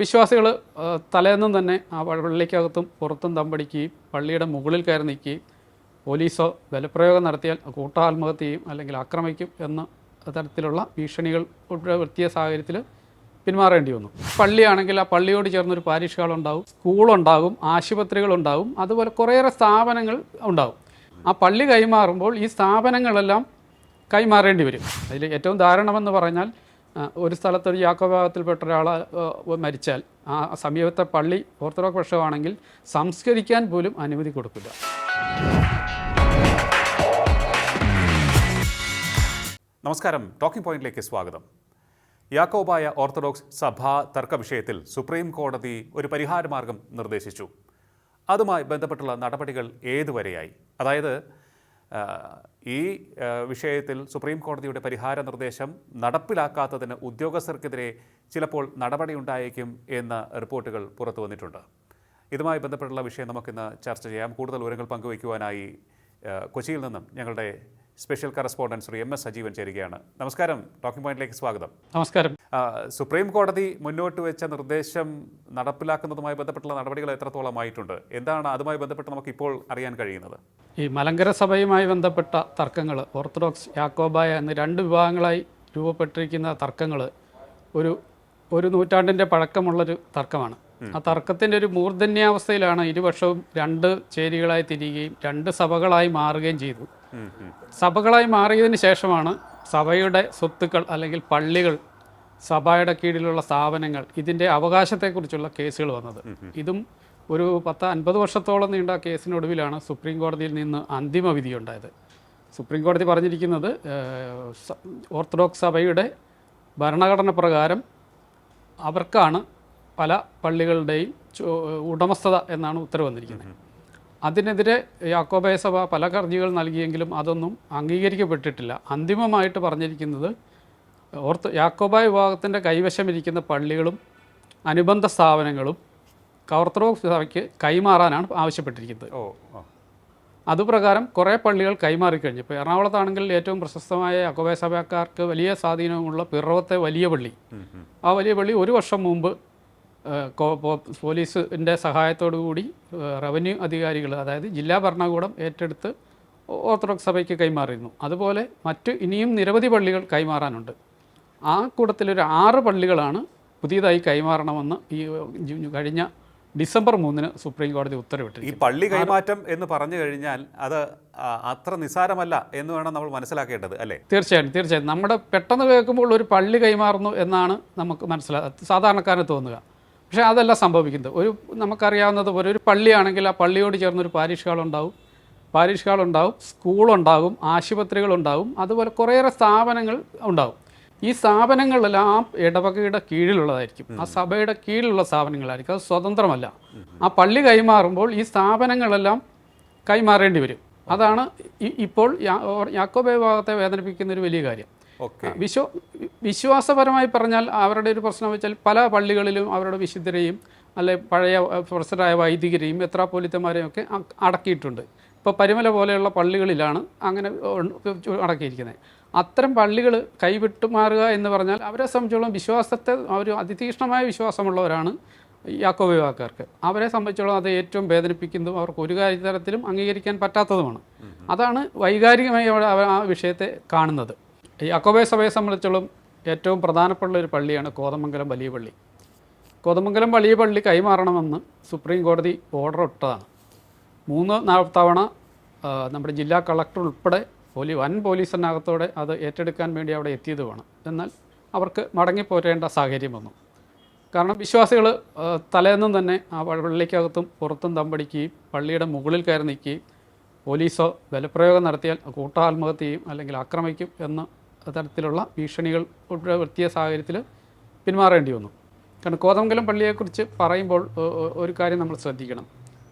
വിശ്വാസികൾ തലേന്നും തന്നെ ആ പള്ളിക്കകത്തും പുറത്തും തമ്പടിക്കുകയും പള്ളിയുടെ മുകളിൽ കയറി നിൽക്കുകയും പോലീസോ ബലപ്രയോഗം നടത്തിയാൽ കൂട്ടാത്മഹത്യയും അല്ലെങ്കിൽ ആക്രമിക്കും എന്ന തരത്തിലുള്ള ഭീഷണികൾ ഉൾപ്പെടുത്തിയ സാഹചര്യത്തിൽ പിന്മാറേണ്ടി വന്നു. പള്ളിയാണെങ്കിൽ ആ പള്ളിയോട് ചേർന്നൊരു പാരീഷ് ഹാൾ ഉണ്ടാവും സ്കൂളുണ്ടാകും ആശുപത്രികളുണ്ടാകും അതുപോലെ കുറേയേറെ സ്ഥാപനങ്ങൾ ഉണ്ടാകും ആ പള്ളി കൈമാറുമ്പോൾ ഈ സ്ഥാപനങ്ങളെല്ലാം കൈമാറേണ്ടി വരും. അതിൽ ഏറ്റവും ദാരുണമെന്ന് പറഞ്ഞാൽ ഒരു സ്ഥലത്ത് ഒരു യാക്കോഭാഗത്തിൽപ്പെട്ട ഒരാൾ മരിച്ചാൽ ആ സമീപത്തെ പള്ളി ഓർത്തഡോക്സ് പക്ഷമാണെങ്കിൽ സംസ്കരിക്കാൻ പോലും അനുമതി കൊടുക്കില്ല. നമസ്കാരം. ടോക്കിംഗ് പോയിന്റിലേക്ക് സ്വാഗതം. യാക്കോബായ ഓർത്തഡോക്സ് സഭാ തർക്ക വിഷയത്തിൽ സുപ്രീം കോടതി ഒരു പരിഹാരമാർഗം നിർദ്ദേശിച്ചു. അതുമായി ബന്ധപ്പെട്ടുള്ള നടപടികൾ ഏതുവരെയായി? അതായത് ഈ വിഷയത്തിൽ സുപ്രീം കോടതിയുടെ പരിഹാര നിർദ്ദേശം നടപ്പിലാക്കാത്തതിന് ഉദ്യോഗസ്ഥർക്കെതിരെ ചിലപ്പോൾ നടപടിയുണ്ടായേക്കും എന്ന റിപ്പോർട്ടുകൾ പുറത്തു വന്നിട്ടുണ്ട്. ഇതുമായി ബന്ധപ്പെട്ടുള്ള വിഷയം നമുക്കിന്ന് ചർച്ച ചെയ്യാം. കൂടുതൽ വിവരങ്ങൾ പങ്കുവയ്ക്കുവാനായി കൊച്ചിയിൽ നിന്നും ഞങ്ങളുടെ special correspondence Shri M S Sajeevan ചേരുകയാണ്. നമസ്കാരം. ടോക്കിംഗ് പോയിന്റിലേക്ക് സ്വാഗതം. നമസ്കാരം. സുപ്രീം കോടതി മുന്നോട്ട് വെച്ച നിർദ്ദേശം നടപ്പിലാക്കുന്നതുമായി ബന്ധപ്പെട്ടുള്ള നടപടികൾ എത്രത്തോളമായിട്ടുണ്ട് എന്താണ് അതുമായി ബന്ധപ്പെട്ട് നമുക്ക് ഇപ്പോൾ അറിയാൻ കഴിയുന്നത്? ഈ മലങ്കര സഭയുമായി ബന്ധപ്പെട്ട തർക്കങ്ങൾ ഓർത്തഡോക്സ് യാക്കോബായ എന്ന രണ്ട് വിഭാഗങ്ങളായി രൂപപ്പെട്ടിരിക്കുന്ന തർക്കങ്ങൾ ഒരു ഒരു നൂറ്റാണ്ടിന്റെ പഴക്കമുള്ളൊരു തർക്കമാണ്. ആ തർക്കത്തിന്റെ ഒരു മൂർധന്യാവസ്ഥയിലാണ് ഇരുപക്ഷവും രണ്ട് ചേരികളായി തിരിയുകയും രണ്ട് സഭകളായി മാറുകയും ചെയ്തു. സഭകളായി മാറിയതിന് ശേഷമാണ് സഭയുടെ സ്വത്തുക്കൾ അല്ലെങ്കിൽ പള്ളികൾ സഭയുടെ കീഴിലുള്ള സ്ഥാപനങ്ങൾ ഇതിന്റെ അവകാശത്തെക്കുറിച്ചുള്ള കേസുകൾ വന്നത്. ഇതും ഒരു പത്ത് അൻപത് വർഷത്തോളം നീണ്ട കേസിനൊടുവിലാണ് സുപ്രീം കോടതിയിൽ നിന്ന് അന്തിമ വിധി വിധിയുണ്ടായത് സുപ്രീം കോടതി പറഞ്ഞിരിക്കുന്നത് ഓർത്തഡോക്സ് സഭയുടെ ഭരണഘടന പ്രകാരം അവർക്കാണ് പല പള്ളികളുടെയും ഉടമസ്ഥത എന്നാണ് ഉത്തരവ് വന്നിരിക്കുന്നത്. അതിനെതിരെ യാക്കോബായ സഭ പല ഹർജികൾ നൽകിയെങ്കിലും അതൊന്നും അംഗീകരിക്കപ്പെട്ടിട്ടില്ല അന്തിമമായിട്ട് പറഞ്ഞിരിക്കുന്നത് ഓർത്ത് യാക്കോബായ വിഭാഗത്തിന്റെ കൈവശമിരിക്കുന്ന പള്ളികളും അനുബന്ധ സ്ഥാപനങ്ങളും ഓർത്തഡോക്സ് സഭയ്ക്ക് കൈമാറാനാണ് ആവശ്യപ്പെട്ടിരിക്കുന്നത് ഓ. അതുപ്രകാരം കുറേ പള്ളികൾ കൈമാറിക്കഴിഞ്ഞു ഇപ്പോൾ എറണാകുളത്താണെങ്കിൽ ഏറ്റവും പ്രശസ്തമായ യാക്കോബായ സഭക്കാർക്ക് വലിയ സ്വാധീനമുള്ള പിറവത്തെ വലിയ പള്ളി. ആ വലിയ പള്ളി ഒരു വർഷം മുമ്പ് പോലീസിന്റെ സഹായത്തോടു കൂടി റവന്യൂ അധികാരികൾ അതായത് ജില്ലാ ഭരണകൂടം ഏറ്റെടുത്ത് ഓർത്തഡോക്സ് സഭയ്ക്ക് കൈമാറിയിരുന്നു. അതുപോലെ മറ്റ് ഇനിയും നിരവധി പള്ളികൾ കൈമാറാനുണ്ട്. ആ കൂട്ടത്തിലൊരു ആറ് പള്ളികളാണ് പുതിയതായി കൈമാറണമെന്ന് ഈ കഴിഞ്ഞ ഡിസംബർ മൂന്നിന് സുപ്രീം കോടതി ഉത്തരവിട്ടു ഈ പള്ളി കൈമാറ്റം എന്ന് പറഞ്ഞു കഴിഞ്ഞാൽ അത് അത്ര നിസ്സാരമല്ല എന്ന് വേണം നമ്മൾ മനസ്സിലാക്കേണ്ടത് അല്ലേ? തീർച്ചയായും തീർച്ചയായും നമ്മുടെ പെട്ടെന്ന് കേൾക്കുമ്പോൾ ഒരു പള്ളി കൈമാറുന്നു എന്നാണ് നമുക്ക് മനസ്സിലാ സാധാരണക്കാരന് തോന്നുക. പക്ഷേ അതല്ല സംഭവിക്കുന്നത്. ഒരു നമുക്കറിയാവുന്നത് പോലെ ഒരു പള്ളിയാണെങ്കിൽ ആ പള്ളിയോട് ചേർന്നൊരു പാരീഷ് ഹാൾ ഉണ്ടാവും. പാരീഷ് ഹാൾ ഉണ്ടാവും സ്കൂളുണ്ടാകും ആശുപത്രികളുണ്ടാവും അതുപോലെ കുറേയേറെ സ്ഥാപനങ്ങൾ ഉണ്ടാവും. ഈ സ്ഥാപനങ്ങളെല്ലാം ആ ഇടവകയുടെ കീഴിലുള്ളതായിരിക്കും. ആ സഭയുടെ കീഴിലുള്ള സ്ഥാപനങ്ങളായിരിക്കും. അത് സ്വതന്ത്രമല്ല. ആ പള്ളി കൈമാറുമ്പോൾ ഈ സ്ഥാപനങ്ങളെല്ലാം കൈമാറേണ്ടി വരും. അതാണ് ഇപ്പോൾ യാക്കോബേ ഭാഗത്തെ വേദനിപ്പിക്കുന്ന ഒരു വലിയ കാര്യം. വിശ്വ വിശ്വാസപരമായി പറഞ്ഞാൽ അവരുടെ ഒരു പ്രശ്നം വെച്ചാൽ പല പള്ളികളിലും അവരുടെ വിശുദ്ധരെയും അല്ലെ പഴയ പ്രൊഫസറായ വൈദികരെയും മെത്രാപ്പോലിത്തമാരെയും ഒക്കെ അടക്കിയിട്ടുണ്ട്. ഇപ്പോൾ പരിമല പോലെയുള്ള പള്ളികളിലാണ് അങ്ങനെ അടക്കിയിരിക്കുന്നത്. അത്തരം പള്ളികൾ കൈവിട്ടു മാറുക എന്ന് പറഞ്ഞാൽ അവരെ സംബന്ധിച്ചോളം വിശ്വാസത്തെ അവർ അതിതീക്ഷ്ണമായ വിശ്വാസമുള്ളവരാണ് യാക്കോ വിഭാഗക്കാർക്ക് അവരെ സംബന്ധിച്ചോളം അത് ഏറ്റവും വേദനിപ്പിക്കുന്നതും അവർക്ക് ഒരു കാര്യതരത്തിലും അംഗീകരിക്കാൻ പറ്റാത്തതുമാണ്. അതാണ് വൈകാരികമായി അവർ ആ വിഷയത്തെ കാണുന്നത്. യാക്കോബയ സഭയെ സംബന്ധിച്ചോളം ഏറ്റവും പ്രധാനപ്പെട്ട ഒരു പള്ളിയാണ് കോതമംഗലം വലിയ പള്ളി. കോതമംഗലം വലിയ പള്ളി കൈമാറണമെന്ന് സുപ്രീം കോടതി ഓർഡർ ഇട്ടതാണ്. മൂന്ന് തവണ നമ്മുടെ ജില്ലാ കളക്ടർ ഉൾപ്പെടെ പോലീ വൻ പോലീസിനകത്തോടെ അത് ഏറ്റെടുക്കാൻ വേണ്ടി അവിടെ എത്തിയത് വേണം. എന്നാൽ അവർക്ക് മടങ്ങിപ്പോരേണ്ട സാഹചര്യം വന്നു. കാരണം വിശ്വാസികൾ തലേന്നും തന്നെ ആ പള്ളിക്കകത്തും പുറത്തും തമ്പടിക്കുകയും പള്ളിയുടെ മുകളിൽ കയറി നിൽക്കുകയും പോലീസോ ബലപ്രയോഗം നടത്തിയാൽ കൂട്ടാത്മഹത്യയും അല്ലെങ്കിൽ ആക്രമിക്കും എന്ന തരത്തിലുള്ള ഭീഷണികൾ ഉൾപ്പെടുത്തിയ സാഹചര്യത്തിൽ പിന്മാറേണ്ടി വന്നു. കാരണം കോതമംഗലം പള്ളിയെക്കുറിച്ച് പറയുമ്പോൾ ഒരു കാര്യം നമ്മൾ ശ്രദ്ധിക്കണം.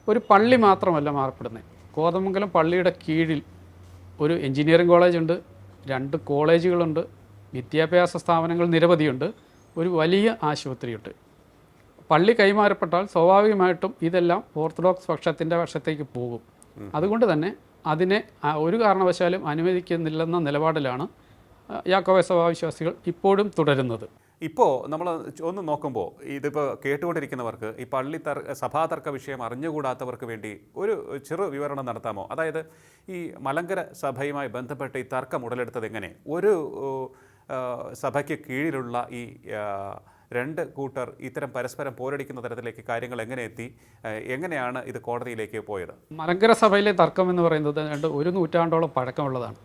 ഒരു പള്ളി മാത്രമല്ല മാറപ്പെടുന്നത്. കോതമംഗലം പള്ളിയുടെ കീഴിൽ ഒരു എഞ്ചിനീയറിംഗ് കോളേജുണ്ട് രണ്ട് കോളേജുകളുണ്ട് വിദ്യാഭ്യാസ സ്ഥാപനങ്ങൾ നിരവധിയുണ്ട് ഒരു വലിയ ആശുപത്രിയുണ്ട്. പള്ളി കൈമാറപ്പെട്ടാൽ സ്വാഭാവികമായിട്ടും ഇതെല്ലാം ഓർത്തഡോക്സ് പക്ഷത്തിന്റെ പക്ഷത്തേക്ക് പോകും. അതുകൊണ്ട് തന്നെ അതിനെ ഒരു കാരണവശാലും അനുവദിക്കുന്നില്ലെന്ന നിലപാടിലാണ് ആ, സ്വഭാവിശ്വാസികൾ ഇപ്പോഴും തുടരുന്നത്. ഇപ്പോൾ നമ്മൾ ഒന്ന് നോക്കുമ്പോൾ ഇതിപ്പോൾ കേട്ടുകൊണ്ടിരിക്കുന്നവർക്ക് ഈ പള്ളി തർ സഭാതർക്ക വിഷയം അറിഞ്ഞുകൂടാത്തവർക്ക് വേണ്ടി ഒരു ചെറു വിവരണം നടത്താമോ? അതായത് ഈ മലങ്കര സഭയുമായി ബന്ധപ്പെട്ട് ഈ തർക്കം ഉടലെടുത്തത് എങ്ങനെ? ഒരു സഭയ്ക്ക് കീഴിലുള്ള ഈ രണ്ട് കൂട്ടർ ഇത്തരം പരസ്പരം പോരടിക്കുന്ന തരത്തിലേക്ക് കാര്യങ്ങൾ എങ്ങനെ എത്തി? എങ്ങനെയാണ് ഇത് കോടതിയിലേക്ക് പോയത്? മലങ്കര സഭയിലെ തർക്കം എന്ന് പറയുന്നത് രണ്ട് ഒരു നൂറ്റാണ്ടോളം പഴക്കമുള്ളതാണ്.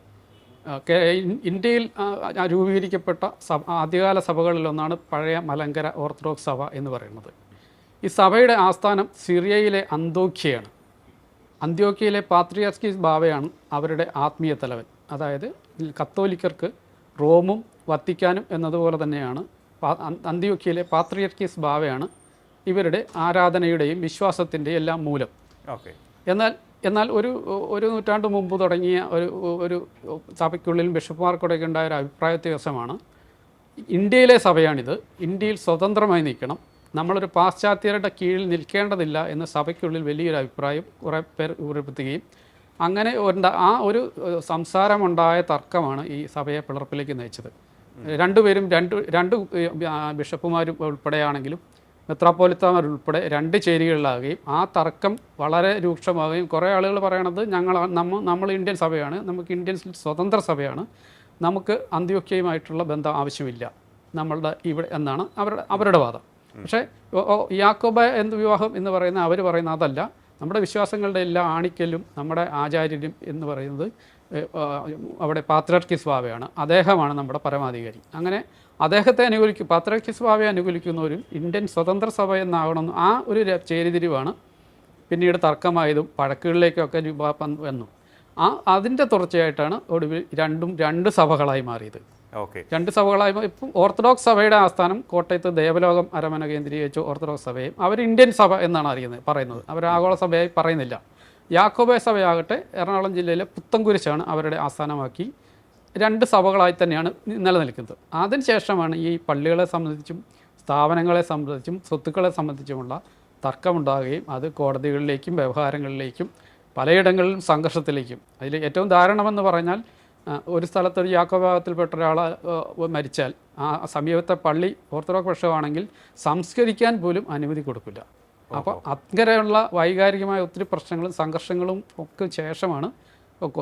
ഇന്ത്യയിൽ രൂപീകരിക്കപ്പെട്ട സഭ ആദ്യകാല സഭകളിലൊന്നാണ് പഴയ മലങ്കര ഓർത്തഡോക്സ് സഭ എന്ന് പറയുന്നത്. ഈ സഭയുടെ ആസ്ഥാനം സിറിയയിലെ അന്തോഖ്യയാണ് അന്ത്യോക്യയിലെ പാത്രിയാസ്കി ബാവയാണ് അവരുടെ ആത്മീയ തലവൻ. അതായത് കത്തോലിക്കർക്ക് റോമും വത്തിക്കാനും എന്നതുപോലെ തന്നെയാണ് അന്ത്യോക്യയിലെ പാത്രിയർക്കീസ് ബാവയാണ് ഇവരുടെ ആരാധനയുടെയും വിശ്വാസത്തിന്റെയും എല്ലാം മൂലം. ഓക്കെ. എന്നാൽ എന്നാൽ ഒരു ഒരു നൂറ്റാണ്ട് മുമ്പ് തുടങ്ങിയ ഒരു ഒരു സഭയ്ക്കുള്ളിൽ ബിഷപ്പുമാർക്കൂടെയൊക്കെ ഉണ്ടായ ഒരു അഭിപ്രായ വ്യത്യാസമാണ്. ഇന്ത്യയിലെ സഭയാണിത്. ഇന്ത്യയിൽ സ്വതന്ത്രമായി നിൽക്കണം. നമ്മളൊരു പാശ്ചാത്യരുടെ കീഴിൽ നിൽക്കേണ്ടതില്ല എന്ന് സഭയ്ക്കുള്ളിൽ വലിയൊരു അഭിപ്രായം കുറേ പേർ ഉറപ്പിക്കുകയും അങ്ങനെ ആ ഒരു സംസാരമുണ്ടായ തർക്കമാണ് ഈ സഭയെ പിളർപ്പിലേക്ക് നയിച്ചത്. രണ്ടുപേരും രണ്ട് രണ്ട് ബിഷപ്പുമാരും ഉൾപ്പെടെയാണെങ്കിലും മെത്രാപ്പോലിത്തമാർ ഉൾപ്പെടെ രണ്ട് ചേരികളിലാകുകയും ആ തർക്കം വളരെ രൂക്ഷമാവുകയും കുറേ ആളുകൾ പറയണത് ഞങ്ങൾ നമ്മ നമ്മൾ ഇന്ത്യൻ സഭയാണ് നമുക്ക് ഇന്ത്യൻ സ്വതന്ത്ര സഭയാണ് നമുക്ക് അന്ത്യോക്യയുമായിട്ടുള്ള ബന്ധം ആവശ്യമില്ല. നമ്മളുടെ ഇവിടെ എന്നാണ് അവരുടെ അവരുടെ വാദം. പക്ഷേ യാക്കോബ എന്ത് വിവാഹം എന്ന് പറയുന്ന അവർ പറയുന്ന അതല്ല. നമ്മുടെ വിശ്വാസങ്ങളുടെ എല്ലാ ആണിക്കലും നമ്മുടെ ആചാര്യനും എന്ന് പറയുന്നത് അവിടെ പാത്രാർക്കി സ്വാവയാണ്. അദ്ദേഹമാണ് നമ്മുടെ പരമാധികാരി. അങ്ങനെ അദ്ദേഹത്തെ അനുകൂലിക്കും പാത്രർക്കിസ് ബാവയെ അനുകൂലിക്കുന്നവരും ഇന്ത്യൻ സ്വതന്ത്ര സഭ എന്നാകണമെന്ന് ആ ഒരു ചേരിതിരിവാണ് പിന്നീട് തർക്കമായതും പഴക്കുകളിലേക്കൊക്കെ വന്നു. ആ അതിന്റെ തുടർച്ചയായിട്ടാണ് ഒടുവിൽ രണ്ടും രണ്ട് സഭകളായി മാറിയത്. ഓക്കെ. രണ്ട് സഭകളായി ഇപ്പം ഓർത്തഡോക്സ് സഭയുടെ ആസ്ഥാനം കോട്ടയത്ത് ദേവലോകം അരമന കേന്ദ്രീകരിച്ച് ഓർത്തഡോക്സ് സഭയും അവർ ഇന്ത്യൻ സഭ എന്നാണ് അറിയുന്നത് പറയുന്നത്. അവർ ആഗോള സഭയായി പറയുന്നില്ല. യാക്കോബേ സഭയാകട്ടെ എറണാകുളം ജില്ലയിലെ പുത്തൻകുരിശാണ് അവരുടെ ആസ്ഥാനമാക്കി രണ്ട് സഭകളായി തന്നെയാണ് നിലനിൽക്കുന്നത്. അതിനുശേഷമാണ് ഈ പള്ളികളെ സംബന്ധിച്ചും സ്ഥാപനങ്ങളെ സംബന്ധിച്ചും സ്വത്തുക്കളെ സംബന്ധിച്ചുമുള്ള തർക്കമുണ്ടാകുകയും അത് കോടതികളിലേക്കും വ്യവഹാരങ്ങളിലേക്കും പലയിടങ്ങളിലും സംഘർഷത്തിലേക്കും. അതിൽ ഏറ്റവും ദാരുണമെന്ന് പറഞ്ഞാൽ ഒരു സ്ഥലത്ത് ഒരു യാക്കോഭാഗത്തിൽപ്പെട്ട ഒരാൾ മരിച്ചാൽ ആ സമീപത്തെ പള്ളി ഓർത്തഡോക്സ് പക്ഷമാണെങ്കിൽ സംസ്കരിക്കാൻ പോലും അനുമതി കൊടുക്കില്ല. അപ്പോൾ അങ്ങനെയുള്ള വൈകാരികമായ ഒത്തിരി പ്രശ്നങ്ങളും സംഘർഷങ്ങളും ഒക്കെ ശേഷമാണ്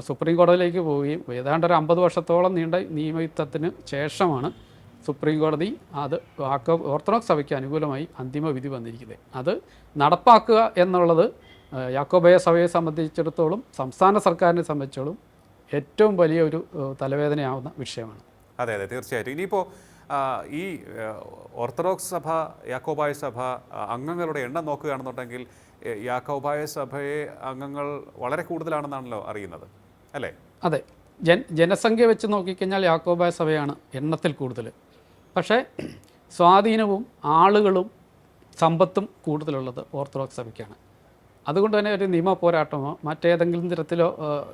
സുപ്രീം കോടതിയിലേക്ക് പോവുകയും ഏതാണ്ട് ഒരു അമ്പത് വർഷത്തോളം നീണ്ട നിയമയുദ്ധത്തിന് ശേഷമാണ് സുപ്രീം കോടതി അത് വാക്ക് ഓർത്തഡോക്സ് സഭയ്ക്ക് അനുകൂലമായി അന്തിമ വിധി വന്നിരിക്കുന്നത്. അത് നടപ്പാക്കുക എന്നുള്ളത് യാക്കോബയ സഭയെ സംബന്ധിച്ചിടത്തോളം സംസ്ഥാന സർക്കാരിനെ സംബന്ധിച്ചോളം ഏറ്റവും വലിയ ഒരു തലവേദനയാവുന്ന വിഷയമാണ്. അതെ അതെ തീർച്ചയായിട്ടും. ഇനിയിപ്പോൾ ഈ ഓർത്തഡോക്സ് സഭ യാക്കോബായ സഭ അംഗങ്ങളുടെ എണ്ണം നോക്കുകയാണെന്നുണ്ടെങ്കിൽ യാക്കോബായ സഭയെ അംഗങ്ങൾ വളരെ കൂടുതലാണെന്നാണല്ലോ അറിയുന്നത് അല്ലേ? അതെ. ജൻ ജനസംഖ്യ വെച്ച് നോക്കിക്കഴിഞ്ഞാൽ യാക്കോബായ സഭയാണ് എണ്ണത്തിൽ കൂടുതൽ. പക്ഷേ സ്വാധീനവും ആളുകളും സമ്പത്തും കൂടുതലുള്ളത് ഓർത്തഡോക്സ് സഭയ്ക്കാണ്. അതുകൊണ്ട് തന്നെ ഒരു നിയമ പോരാട്ടമോ മറ്റേതെങ്കിലും തരത്തിലോ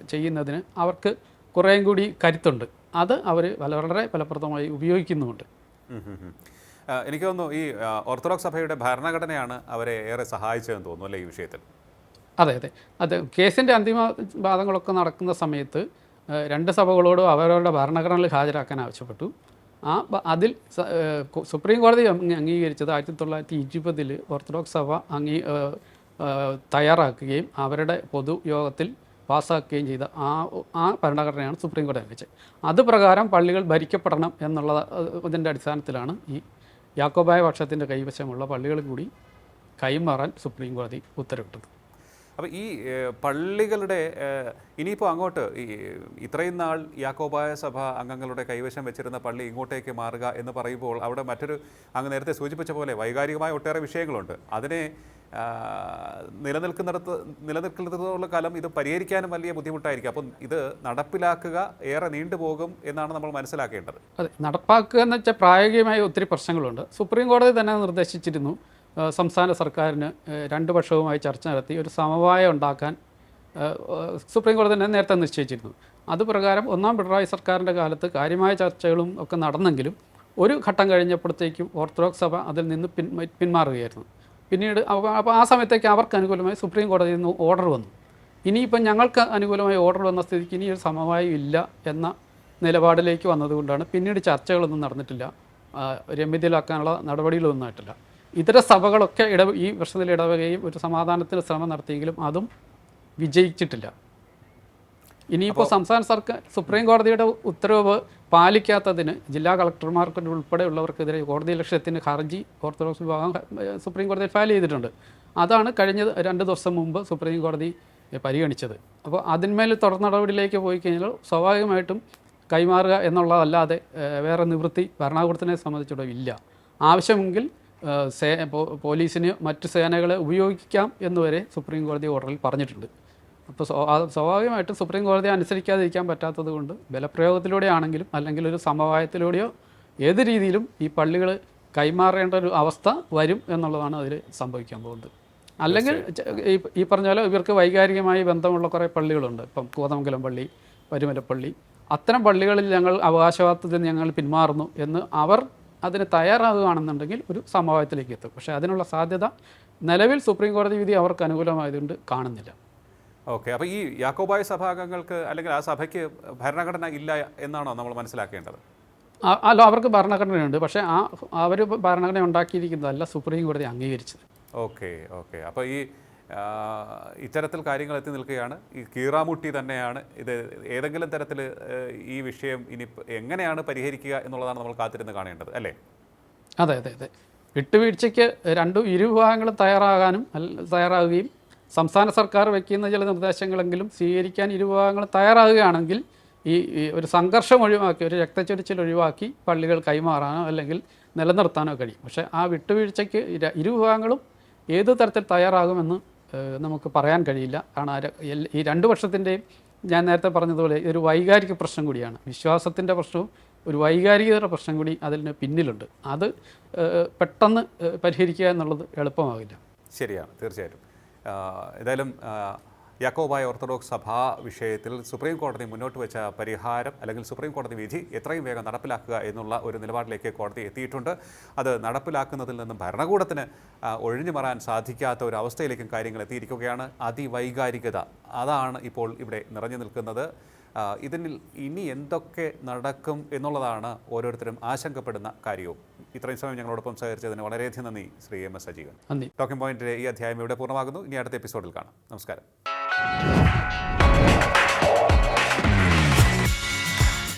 ചെയ്യുന്നതിന് അവർക്ക് കുറേയും കൂടി കരുത്തുണ്ട്. അത് അവർ വളരെ ഫലപ്രദമായി ഉപയോഗിക്കുന്നുമുണ്ട്. എനിക്ക് തോന്നുന്നു ഈ ഓർത്തഡോക്സ് സഭയുടെ ഭരണഘടനയാണ് അവരെ ഏറെ സഹായിച്ചതെന്ന് തോന്നുന്നു അല്ലേ ഈ വിഷയത്തിൽ? അതെ അതെ. അത് കേസിന്റെ അന്തിമ വാദങ്ങളൊക്കെ നടക്കുന്ന സമയത്ത് രണ്ട് സഭകളോടും അവരവരുടെ ഭരണഘടനയിൽ ഹാജരാക്കാൻ ആവശ്യപ്പെട്ടു. ആ അതിൽ സുപ്രീം കോടതി അംഗീകരിച്ചത് ആയിരത്തി തൊള്ളായിരത്തി ഇരുപതിൽ ഓർത്തഡോക്സ് സഭ അംഗീ തയ്യാറാക്കുകയും അവരുടെ പൊതുയോഗത്തിൽ പാസ്സാക്കുകയും ചെയ്ത ആ ആ ഭരണഘടനയാണ് സുപ്രീം കോടതി അംഗീകരിച്ചത് അത് പ്രകാരം പള്ളികൾ ഭരിക്കപ്പെടണം എന്നുള്ള ഇതിന്റെ അടിസ്ഥാനത്തിലാണ് ഈ യാക്കോബായ പക്ഷത്തിന്റെ കൈവശമുള്ള പള്ളികൾ കൂടി കൈമാറാൻ സുപ്രീം കോടതി ഉത്തരവിട്ടത്. അപ്പോൾ ഈ പള്ളികളുടെ ഇനിയിപ്പോൾ അങ്ങോട്ട് ഈ ഇത്രയും നാൾ യാക്കോബായ സഭ അംഗങ്ങളുടെ കൈവശം വെച്ചിരുന്ന പള്ളി ഇങ്ങോട്ടേക്ക് മാറുക എന്ന് പറയുമ്പോൾ അവിടെ മറ്റൊരു അങ്ങ് നേരത്തെ സൂചിപ്പിച്ച പോലെ വൈകാരികമായ ഒട്ടേറെ വിഷയങ്ങളുണ്ട്. അതിനെ നിലനിൽക്കുന്നിടത്ത് നിലനിൽക്കുന്നിടത്തോളം കാലം ഇത് പരിഹരിക്കാനും വലിയ ബുദ്ധിമുട്ടായിരിക്കും. അപ്പം ഇത് നടപ്പിലാക്കുക ഏറെ നീണ്ടുപോകും എന്നാണ് നമ്മൾ മനസ്സിലാക്കേണ്ടത്. അതെ നടപ്പാക്കുക എന്ന് വെച്ചാൽ പ്രായോഗികമായ ഒത്തിരി പ്രശ്നങ്ങളുണ്ട്. സുപ്രീം കോടതി തന്നെ നിർദ്ദേശിച്ചിരുന്നു സംസ്ഥാന സർക്കാരിന് രണ്ട് പക്ഷവുമായി ചർച്ച നടത്തി ഒരു സമവായം ഉണ്ടാക്കാൻ സുപ്രീം കോടതി തന്നെ നേരത്തെ നിശ്ചയിച്ചിരുന്നു. അതുപ്രകാരം ഒന്നാം പിണറായി സർക്കാരിന്റെ കാലത്ത് കാര്യമായ ചർച്ചകളും ഒക്കെ നടന്നെങ്കിലും ഒരു ഘട്ടം കഴിഞ്ഞപ്പോഴത്തേക്കും ഓർത്തഡോക്സ് സഭ അതിൽ നിന്ന് പിന്മാറുകയായിരുന്നു. പിന്നീട് അപ്പോൾ ആ സമയത്തേക്ക് അവർക്ക് അനുകൂലമായി സുപ്രീം കോടതിയിൽ നിന്ന് ഓർഡർ വന്നു. ഇനിയിപ്പം ഞങ്ങൾക്ക് അനുകൂലമായി ഓർഡർ വന്ന സ്ഥിതിക്ക് ഇനി ഒരു സമവായം ഇല്ല എന്ന നിലപാടിലേക്ക് വന്നതുകൊണ്ടാണ് പിന്നീട് ചർച്ചകളൊന്നും നടന്നിട്ടില്ല. രമ്യതയിലാക്കാനുള്ള നടപടികളൊന്നും ആയിട്ടില്ല. ഇതര സഭകളൊക്കെ ഇട ഈ പ്രശ്നത്തിൽ ഇടവകയും ഒരു സമാധാനത്തിന് ശ്രമം നടത്തിയെങ്കിലും അതും വിജയിച്ചിട്ടില്ല. ഇനിയിപ്പോൾ സംസ്ഥാന സർക്കാർ സുപ്രീം കോടതിയുടെ ഉത്തരവ് പാലിക്കാത്തതിന് ജില്ലാ കളക്ടർമാർക്ക് ഉൾപ്പെടെയുള്ളവർക്കെതിരെ കോടതി ലക്ഷ്യത്തിന് ഹർജി ഓർത്തഡോക്സ് വിഭാഗം സുപ്രീം കോടതിയിൽ ഫയൽ ചെയ്തിട്ടുണ്ട്. അതാണ് കഴിഞ്ഞ രണ്ട് ദിവസം മുമ്പ് സുപ്രീം കോടതി പരിഗണിച്ചത്. അപ്പോൾ അതിന്മേൽ തുടർ നടപടിയിലേക്ക് പോയി കഴിഞ്ഞാൽ സ്വാഭാവികമായിട്ടും കൈമാറുക എന്നുള്ളതല്ലാതെ വേറെ നിവൃത്തി ഭരണകൂടത്തിനെ സംബന്ധിച്ചിടത്തോളം ഇല്ല. ആവശ്യമെങ്കിൽ സേ പോലീസിന് മറ്റ് സേനകളെ ഉപയോഗിക്കാം എന്നുവരെ സുപ്രീം കോടതി ഓർഡറിൽ പറഞ്ഞിട്ടുണ്ട്. അപ്പോൾ സ്വാഭാവികമായിട്ടും സുപ്രീം കോടതി അനുസരിക്കാതിരിക്കാൻ പറ്റാത്തത് കൊണ്ട് ബലപ്രയോഗത്തിലൂടെ ആണെങ്കിലും അല്ലെങ്കിൽ ഒരു സമവായത്തിലൂടെയോ ഏത് രീതിയിലും ഈ പള്ളികൾ കൈമാറേണ്ട ഒരു അവസ്ഥ വരും എന്നുള്ളതാണ് അതിൽ സംഭവിക്കാൻ പോകുന്നത്. അല്ലെങ്കിൽ ഈ ഈ പറഞ്ഞ പോലെ ഇവർക്ക് വൈകാരികമായി ബന്ധമുള്ള കുറേ പള്ളികളുണ്ട്. ഇപ്പം കോതമംഗലം പള്ളി പരുമലപ്പള്ളി അത്തരം പള്ളികളിൽ ഞങ്ങൾ അവകാശവാദത്തിൽ ഞങ്ങൾ പിന്മാറുന്നു എന്ന് അവർ അതിന് തയ്യാറാകുകയാണെന്നുണ്ടെങ്കിൽ ഒരു സമവായത്തിലേക്ക് എത്തും. പക്ഷേ അതിനുള്ള സാധ്യത നിലവിൽ സുപ്രീം കോടതി വിധി അവർക്ക് അനുകൂലമായതുകൊണ്ട് കാണുന്നില്ല. ഓക്കെ. അപ്പോൾ ഈ യാക്കോബായ സഭാംഗങ്ങൾക്ക് അല്ലെങ്കിൽ ആ സഭയ്ക്ക് ഭരണഘടന ഇല്ല എന്നാണോ നമ്മൾ മനസ്സിലാക്കേണ്ടത്? അല്ല അവർക്ക് ഭരണഘടനയുണ്ട്. പക്ഷേ ആ അവർ ഭരണഘടന ഉണ്ടാക്കിയിരിക്കുന്നതല്ല സുപ്രീം കോടതി അംഗീകരിച്ചത്. Okay okay. അപ്പോൾ ഈ ഇത്തരത്തിൽ കാര്യങ്ങൾ എത്തി നിൽക്കുകയാണ്. ഈ കീറാമുട്ടി തന്നെയാണ് ഇത് ഏതെങ്കിലും തരത്തിൽ ഈ വിഷയം ഇനി എങ്ങനെയാണ് പരിഹരിക്കുക എന്നുള്ളതാണ് നമ്മൾ കാത്തിരുന്ന് കാണേണ്ടത് അല്ലേ? അതെ അതെ അതെ. വിട്ടുവീഴ്ചയ്ക്ക് രണ്ടും ഇരുവിഭാഗങ്ങളും തയ്യാറാകാനും തയ്യാറാവുകയും സംസ്ഥാന സർക്കാർ വയ്ക്കുന്ന ചില നിർദ്ദേശങ്ങളെങ്കിലും സ്വീകരിക്കാൻ ഇരുവിഭാഗങ്ങൾ തയ്യാറാകുകയാണെങ്കിൽ ഈ ഒരു സംഘർഷം ഒഴിവാക്കി ഒരു രക്തച്ചൊരിച്ചിൽ ഒഴിവാക്കി പള്ളികൾ കൈമാറാനോ അല്ലെങ്കിൽ നിലനിർത്താനോ കഴിയും. പക്ഷേ ആ വിട്ടുവീഴ്ചയ്ക്ക് ഇര- ഇരുവിഭാഗങ്ങളും ഏത് തരത്തിൽ തയ്യാറാകുമെന്ന് നമുക്ക് പറയാൻ കഴിയില്ല. കാരണം ഈ രണ്ട് വർഷത്തിന്റെയും ഞാൻ നേരത്തെ പറഞ്ഞതുപോലെ ഇതൊരു വൈകാരിക പ്രശ്നം കൂടിയാണ്. വിശ്വാസത്തിന്റെ പ്രശ്നവും ഒരു വൈകാരികതയുടെ പ്രശ്നം കൂടി അതിന് പിന്നിലുണ്ട്. അത് പെട്ടെന്ന് പരിഹരിക്കുക എന്നുള്ളത് എളുപ്പമാകില്ല ശരിയാണ്. തീർച്ചയായിട്ടും. ഏതായാലും യാക്കോബായ ഓർത്തഡോക്സ് സഭാ വിഷയത്തിൽ സുപ്രീം കോടതി മുന്നോട്ട് വെച്ച പരിഹാരം അല്ലെങ്കിൽ സുപ്രീം കോടതി വിധി എത്രയും വേഗം നടപ്പിലാക്കുക എന്നുള്ള ഒരു നിലപാടിലേക്ക് കോടതി എത്തിയിട്ടുണ്ട്. അത് നടപ്പിലാക്കുന്നതിൽ നിന്നും ഭരണകൂടത്തിന് ഒഴിഞ്ഞു മാറാൻ സാധിക്കാത്ത ഒരു അവസ്ഥയിലേക്കും കാര്യങ്ങൾ എത്തിയിരിക്കുകയാണ്. അതിവൈകാരികത അതാണ് ഇപ്പോൾ ഇവിടെ നിറഞ്ഞു നിൽക്കുന്നത്. ഇതിനിൽ ഇനി എന്തൊക്കെ നടക്കും എന്നുള്ളതാണ് ഓരോരുത്തരും ആശങ്കപ്പെടുന്ന കാര്യവും. ഇത്രയും സമയം ഞങ്ങളോടൊപ്പം സഹകരിച്ചതിന് വളരെയധികം നന്ദി Shri M S Sajeevan. Talking പോയിന്റിലെ ഈ അധ്യായം ഇവിടെ പൂർണമാകുന്നു. ഇനി അടുത്ത എപ്പിസോഡിൽ കാണാം. നമസ്കാരം.